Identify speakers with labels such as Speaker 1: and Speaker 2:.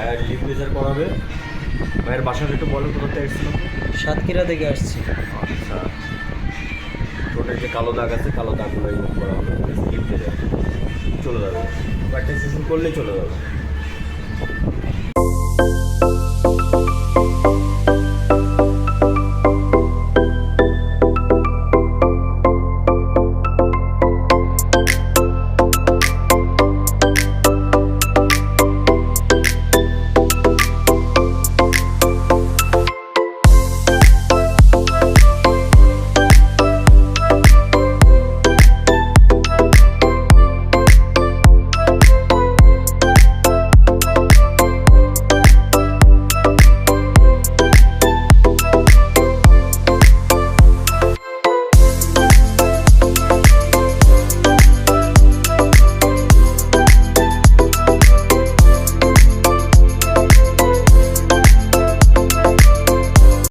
Speaker 1: ভাইয়ের করাবে। ভাইয়ের বাসাটা একটু বলো কোথা থেকে এসেছিল?
Speaker 2: সাতক্ষীরা থেকে আসছি।
Speaker 1: আচ্ছা। ঠোঁটের যে কালো দাগ আছে কালো দাগগুলো ইউজ করা হবে। লিপলেজার চলে যাবে। বাট সেশন করলেই চলে যাবে।